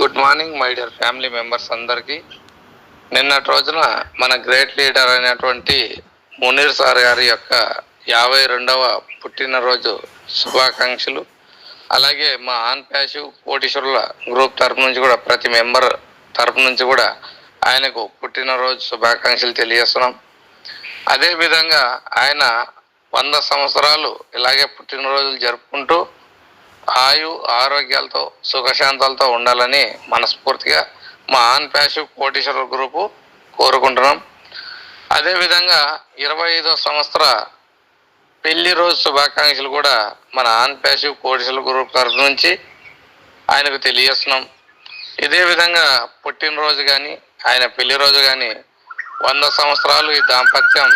Good morning my dear family members అందరికీ. నిన్నటి రోజున మన గ్రేట్ లీడర్ అయినటువంటి మునీర్ సార్ గారి యొక్క యాభై రెండవ పుట్టినరోజు శుభాకాంక్షలు. అలాగే మా ఆన్ ప్యాసివ్ కోటీశ్వరుల గ్రూప్ తరపు నుంచి కూడా ప్రతి మెంబర్ తరపు నుంచి కూడా ఆయనకు పుట్టినరోజు శుభాకాంక్షలు తెలియజేస్తున్నాం. అదేవిధంగా ఆయన వంద సంవత్సరాలు ఇలాగే పుట్టినరోజులు జరుపుకుంటూ ఆయు ఆరోగ్యాలతో సుఖశాంతాలతో ఉండాలని మనస్ఫూర్తిగా మా ఆన్ ప్యాసివ్ కోటీశ్వర గ్రూపు కోరుకుంటున్నాం. అదేవిధంగా ఇరవై ఐదో సంవత్సర పెళ్ళి రోజు శుభాకాంక్షలు కూడా మన ఆన్ ప్యాసివ్ కోటీశ్వర గ్రూప్ తరఫు నుంచి ఆయనకు తెలియజేస్తున్నాం. ఇదే విధంగా పుట్టినరోజు కానీ ఆయన పెళ్ళి రోజు కానీ వంద సంవత్సరాలు ఈ దాంపత్యం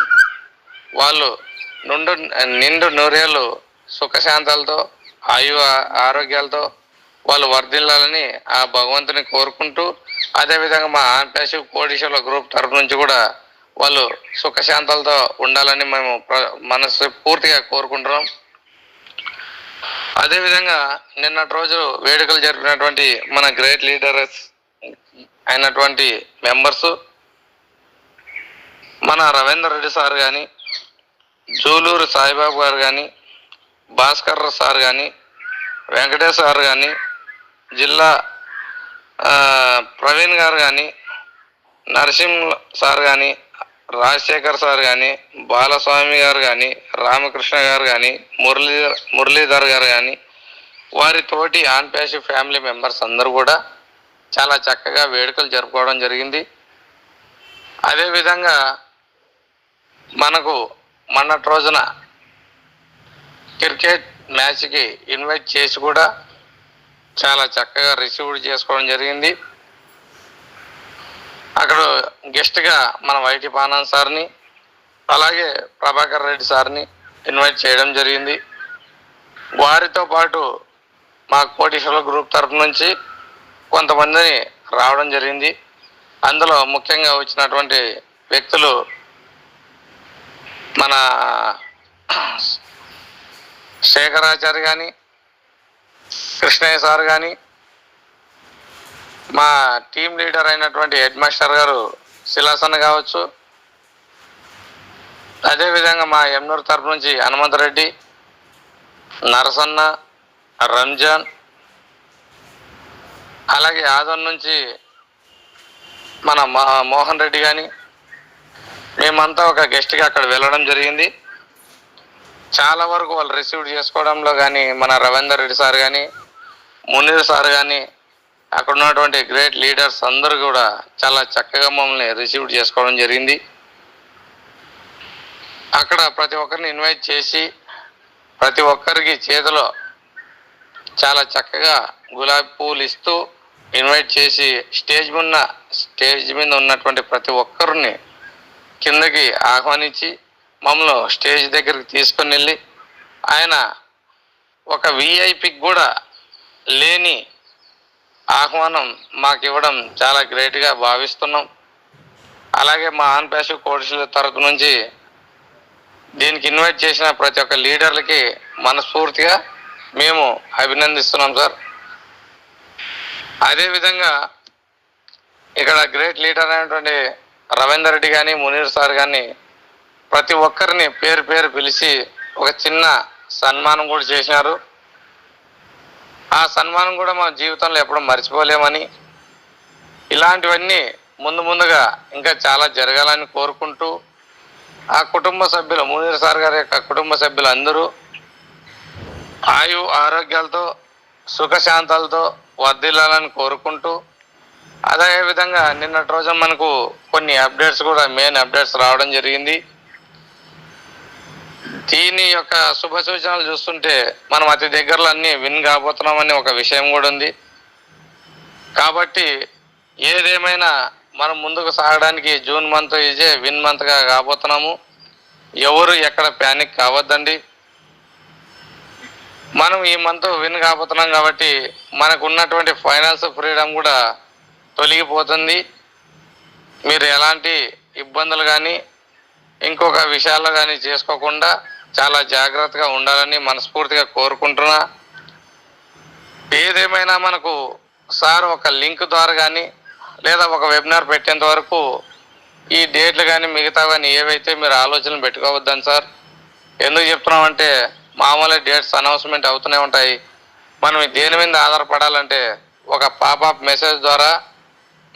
వాళ్ళు నుండు నిండు నూరేళ్ళు సుఖశాంతాలతో ఆయు ఆరోగ్యాలతో వాళ్ళు వర్ధిల్లాలని ఆ భగవంతుని కోరుకుంటూ అదేవిధంగా మా ఆంప్యాసివ్ కోటీశ్వరుల గ్రూప్ తరఫు నుంచి కూడా వాళ్ళు సుఖశాంతాలతో ఉండాలని మేము మనసు పూర్తిగా కోరుకుంటున్నాం. అదేవిధంగా నిన్నటి రోజు వేడుకలు జరిపినటువంటి మన గ్రేట్ లీడర్స్ అయినటువంటి మెంబర్స్ మన రవీందర్ రెడ్డి సార్ కానీ జూలూరు సాయిబాబు గారు కానీ భాస్కర్ సార్ కానీ వెంకటేష్ సార్ కానీ జిల్లా ప్రవీణ్ గారు కానీ నరసింహ సార్ కానీ రాజశేఖర్ సార్ కానీ బాలస్వామి గారు కానీ రామకృష్ణ గారు కానీ మురళీ మురళీధర్ గారు కానీ వారితోటి తోటి ఫ్యామిలీ మెంబర్స్ అందరూ కూడా చాలా చక్కగా వేడుకలు జరుపుకోవడం జరిగింది. అదేవిధంగా మనకు మొన్నటి రోజున క్రికెట్ మ్యాచ్కి ఇన్వైట్ చేసి కూడా చాలా చక్కగా రిసీవ్ చేసుకోవడం జరిగింది. అక్కడ గెస్ట్గా మన వైటి పానన్ సార్ని అలాగే ప్రభాకర్ రెడ్డి సార్ని ఇన్వైట్ చేయడం జరిగింది. వారితో పాటు మా కోటీశ్వరుల గ్రూప్ తరపు నుంచి కొంతమందిని రావడం జరిగింది. అందులో ముఖ్యంగా వచ్చినటువంటి వ్యక్తులు మన శేఖరాచారి కానీ కృష్ణయ్య సార్ కానీ మా టీం లీడర్ అయినటువంటి హెడ్ మాస్టర్ గారు శిలాసన్ కావచ్చు. అదేవిధంగా మా ఎమ్నూరు తరపు నుంచి హనుమంతరెడ్డి నరసన్న రంజాన్ అలాగే ఆదం నుంచి మన మోహన్ రెడ్డి కానీ మేమంతా ఒక గెస్ట్గా అక్కడ వెళ్ళడం జరిగింది. చాలా వరకు వాళ్ళు రిసీవ్ చేసుకోవడంలో కానీ మన రవీందర్ రెడ్డి సార్ కానీ మునీర్ సార్ కానీ అక్కడ ఉన్నటువంటి గ్రేట్ లీడర్స్ అందరూ కూడా చాలా చక్కగా మమ్మల్ని రిసీవ్ చేసుకోవడం జరిగింది. అక్కడ ప్రతి ఒక్కరిని ఇన్వైట్ చేసి ప్రతి ఒక్కరికి చేతిలో చాలా చక్కగా గులాబీ పూలు ఇస్తూ ఇన్వైట్ చేసి స్టేజ్ ఉన్న స్టేజ్ మీద ఉన్నటువంటి ప్రతి ఒక్కరిని కిందకి ఆహ్వానించి మమ్మల్ని స్టేజ్ దగ్గరికి తీసుకొని వెళ్ళి ఆయన ఒక విఐపికి కూడా లేని ఆహ్వానం మాకు ఇవ్వడం చాలా గ్రేట్గా భావిస్తున్నాం. అలాగే మా ఆన్ ప్యాసివ్ కోర్సుల తరపు నుంచి దీనికి ఇన్వైట్ చేసిన ప్రతి ఒక్క లీడర్లకి మనస్ఫూర్తిగా మేము అభినందిస్తున్నాం సార్. అదేవిధంగా ఇక్కడ గ్రేట్ లీడర్ అయినటువంటి రవీందర్ రెడ్డి కానీ మునీర్ సార్ కానీ ప్రతి ఒక్కరిని పేరు పేరు పిలిచి ఒక చిన్న సన్మానం కూడా చేసినారు ఆ సన్మానం కూడా మన జీవితంలో ఎప్పుడూ మర్చిపోలేమని ఇలాంటివన్నీ ముందు ముందుగా ఇంకా చాలా జరగాలని కోరుకుంటూ ఆ కుటుంబ సభ్యులు మునీర్ సార్ గారి యొక్క కుటుంబ సభ్యులు అందరూ ఆయు ఆరోగ్యాలతో సుఖశాంతాలతో వర్ధిల్లాలని కోరుకుంటూ అదే విధంగా నిన్నటి రోజు మనకు కొన్ని అప్డేట్స్ కూడా మెయిన్ అప్డేట్స్ రావడం జరిగింది. దీని యొక్క శుభ సూచనలు చూస్తుంటే మనం అతి దగ్గరలో అన్ని విన్ కాబోతున్నామని ఒక విషయం కూడా ఉంది. కాబట్టి ఏదేమైనా మనం ముందుకు సాగడానికి జూన్ మంత్ ఇజే విన్ మంత్గా కాబోతున్నాము. ఎవరు ఎక్కడ ప్యానిక్ కావద్దండి. మనం ఈ మంత్ విన్ కాబోతున్నాం కాబట్టి మనకు ఉన్నటువంటి ఫైనాన్స్ ఫ్రీడమ్ కూడా తొలగిపోతుంది. మీరు ఎలాంటి ఇబ్బందులు కానీ ఇంకొక విషయాల్లో కానీ చేసుకోకుండా చాలా జాగ్రత్తగా ఉండాలని మనస్ఫూర్తిగా కోరుకుంటున్నా. ఏదేమైనా మనకు సార్ ఒక లింక్ ద్వారా కానీ లేదా ఒక వెబినార్ పెట్టేంత వరకు ఈ డేట్లు కానీ మిగతా కానీ ఏవైతే మీరు ఆలోచనలు పెట్టుకోవద్దని సార్. ఎందుకు చెప్తున్నామంటే మామూలు డేట్స్ అనౌన్స్మెంట్ అవుతూనే ఉంటాయి. మనం దేని మీద ఆధారపడాలంటే ఒక పాపప్ మెసేజ్ ద్వారా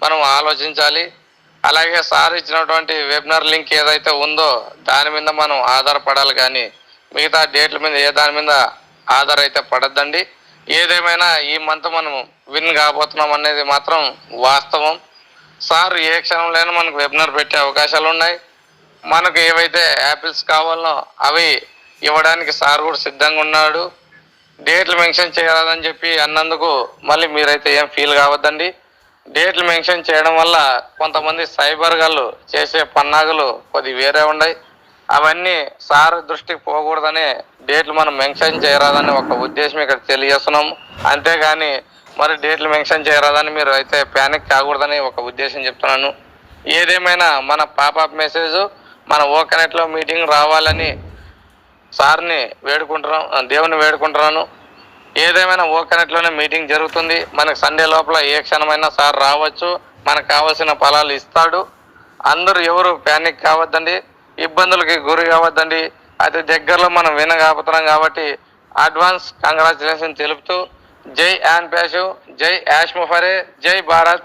మనం ఆలోచించాలి. అలాగే సార్ ఇచ్చినటువంటి వెబినార్ లింక్ ఏదైతే ఉందో దాని మీద మనం ఆధారపడాలి కానీ మిగతా డేట్ల మీద ఏ దాని మీద ఆధార అయితే పడద్దండి. ఏదేమైనా ఈ మంత్ మనం విన్ కాబోతున్నాం అనేది మాత్రం వాస్తవం. సార్ ఏ క్షణంలోనైనా మనకు వెబినార్ పెట్టే అవకాశాలు ఉన్నాయి. మనకు ఏవైతే యాపిల్స్ కావాలనో అవి ఇవ్వడానికి సార్ కూడా సిద్ధంగా ఉన్నాడు. డేట్లు మెన్షన్ చేయాలని చెప్పి అన్నందుకు మళ్ళీ మీరైతే ఏం ఫీల్ కావద్దండి. డేట్లు మెన్షన్ చేయడం వల్ల కొంతమంది సైబర్ గాళ్ళు చేసే పన్నాగులు కొద్ది వేరే ఉన్నాయి అవన్నీ సార్ దృష్టికి పోకూడదని డేట్లు మనం మెన్షన్ చేయరాదని ఒక ఉద్దేశం ఇక్కడ తెలియజేస్తున్నాము. అంతేగాని మరి డేట్లు మెన్షన్ చేయరాదని మీరు అయితే ప్యానిక్ కాకూడదని ఒక ఉద్దేశం చెప్తున్నాను. ఏదేమైనా మన పాపప్ మెసేజ్ మన ఓకనెట్లో మీటింగ్ రావాలని సార్ని వేడుకుంటున్నాం దేవుని వేడుకుంటున్నాను. ఏదేమైనా ఓకనట్లోనే మీటింగ్ జరుగుతుంది. మనకు సండే లోపల ఏ క్షణమైనా సార్ రావచ్చు. మనకు కావాల్సిన ఫలాలు ఇస్తాడు. అందరూ ఎవరు ప్యానిక్ కావద్దండి. ఇబ్బందులకి గురి కావద్దండి. అతి దగ్గరలో మనం వినగాపుతున్నాం కాబట్టి అడ్వాన్స్ కంగ్రాచులేషన్ తెలుపుతూ జై యాన్ ప్యాషు జై యాష్ ముఫరే జై భారత్.